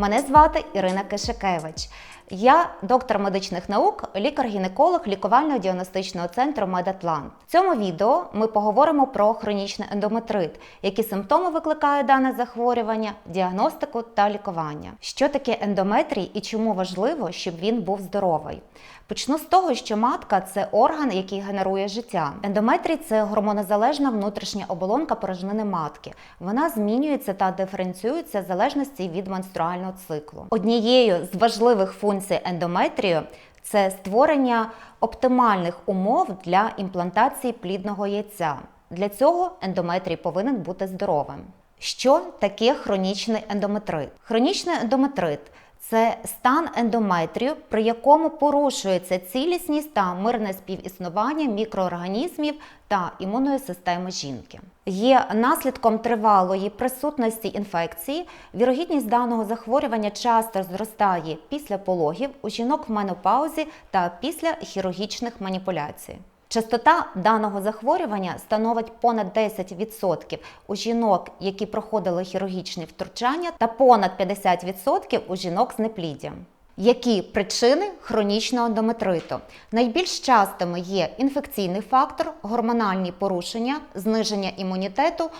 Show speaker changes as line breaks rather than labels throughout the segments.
Мене звати Ірина Кишикевич. Я доктор медичних наук, лікар-гінеколог лікувально-діагностичного центру Медатлант. В цьому відео ми поговоримо про хронічний ендометрит, які симптоми викликає дане захворювання, діагностику та лікування. Що таке ендометрій і чому важливо, щоб він був здоровий? Почну з того, що матка це орган, який генерує життя. Ендометрій це гормонозалежна внутрішня оболонка порожнини матки. Вона змінюється та диференціюється в залежності від менструального циклу. Однією з важливих функцій ендометрію це створення оптимальних умов для імплантації плідного яйця. Для цього ендометрій повинен бути здоровим. Що таке хронічний ендометрит? Хронічний ендометрит це стан ендометрію, при якому порушується цілісність та мирне співіснування мікроорганізмів та імунної системи жінки. Є наслідком тривалої присутності інфекції. Вірогідність даного захворювання часто зростає після пологів у жінок в менопаузі та після хірургічних маніпуляцій. Частота даного захворювання становить понад 10% у жінок, які проходили хірургічні втручання, та понад 50% у жінок з непліддям. Які причини хронічного ендометриту? Найбільш частими є інфекційний фактор, гормональні порушення, зниження імунітету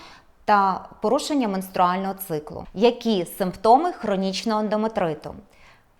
та порушення менструального циклу. Які симптоми хронічного ендометриту?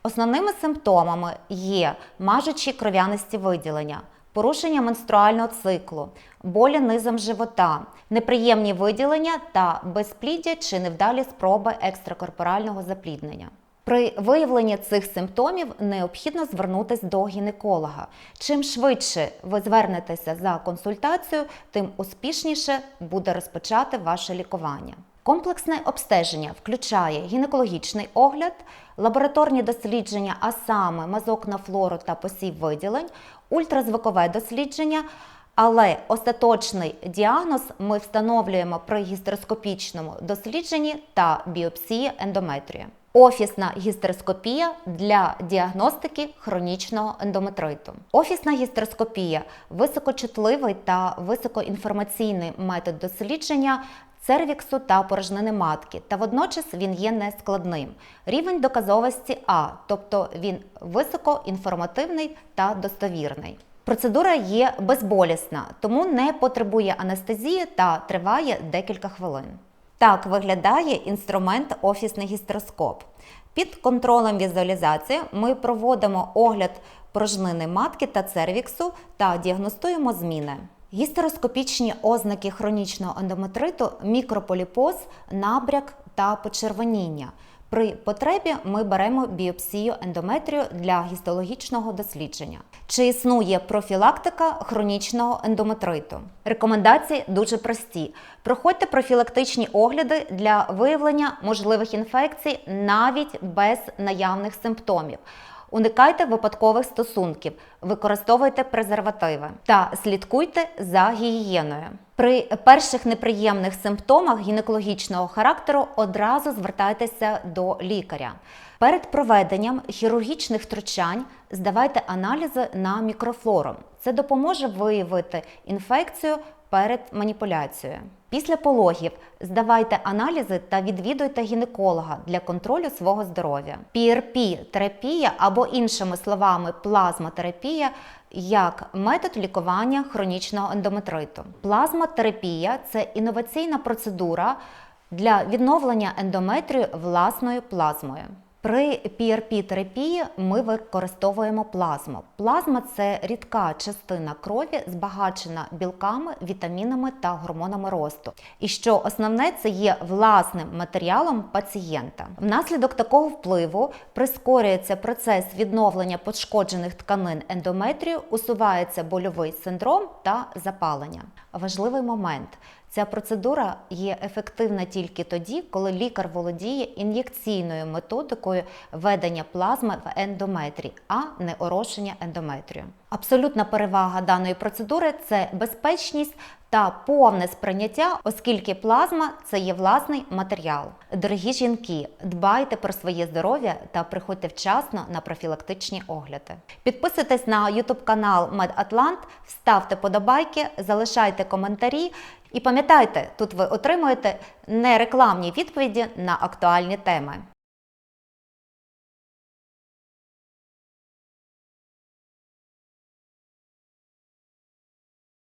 Основними симптомами є мажучі кров'янисті виділення, порушення менструального циклу, болі низом живота, неприємні виділення та безпліддя чи невдалі спроби екстракорпорального запліднення. При виявленні цих симптомів необхідно звернутися до гінеколога. Чим швидше ви звернетеся за консультацією, тим успішніше буде розпочати ваше лікування. Комплексне обстеження включає гінекологічний огляд, лабораторні дослідження, а саме мазок на флору та посів виділень, ультразвукове дослідження. Але остаточний діагноз ми встановлюємо при гістероскопічному дослідженні та біопсії ендометрію. Офісна гістероскопія для діагностики хронічного ендометриту. Офісна гістероскопія високочутливий та високоінформаційний метод дослідження цервіксу та порожнини матки, та водночас він є нескладним. Рівень доказовості А, тобто він високоінформативний та достовірний. Процедура є безболісна, тому не потребує анестезії та триває декілька хвилин. Так виглядає інструмент офісний гістероскоп. Під контролем візуалізації ми проводимо огляд порожнини матки та цервіксу та діагностуємо зміни. Гістероскопічні ознаки хронічного ендометриту, мікрополіпоз, набряк та почервоніння. При потребі ми беремо біопсію ендометрію для гістологічного дослідження. Чи існує профілактика хронічного ендометриту? Рекомендації дуже прості. Проходьте профілактичні огляди для виявлення можливих інфекцій навіть без наявних симптомів. Уникайте випадкових стосунків, використовуйте презервативи та слідкуйте за гігієною. При перших неприємних симптомах гінекологічного характеру одразу звертайтеся до лікаря. Перед проведенням хірургічних втручань здавайте аналізи на мікрофлору. Це допоможе виявити інфекцію перед маніпуляцією. Після пологів здавайте аналізи та відвідуйте гінеколога для контролю свого здоров'я. PRP-терапія або іншими словами плазмотерапія як метод лікування хронічного ендометриту. Плазмотерапія це інноваційна процедура для відновлення ендометрію власною плазмою. При PRP-терапії ми використовуємо плазму. Плазма це рідка частина крові, збагачена білками, вітамінами та гормонами росту. І що основне, це є власним матеріалом пацієнта. Внаслідок такого впливу прискорюється процес відновлення пошкоджених тканин ендометрію, усувається больовий синдром та запалення. Важливий момент. Ця процедура є ефективна тільки тоді, коли лікар володіє ін'єкційною методикою ведення плазми в ендометрі, а не орошення ендометрію. Абсолютна перевага даної процедури це безпечність та повне сприйняття, оскільки плазма це є власний матеріал. Дорогі жінки, дбайте про своє здоров'я та приходьте вчасно на профілактичні огляди. Підписуйтесь на YouTube канал MedAtlant, ставте подобайки, залишайте коментарі. І пам'ятайте, тут ви отримуєте нерекламні відповіді на актуальні теми.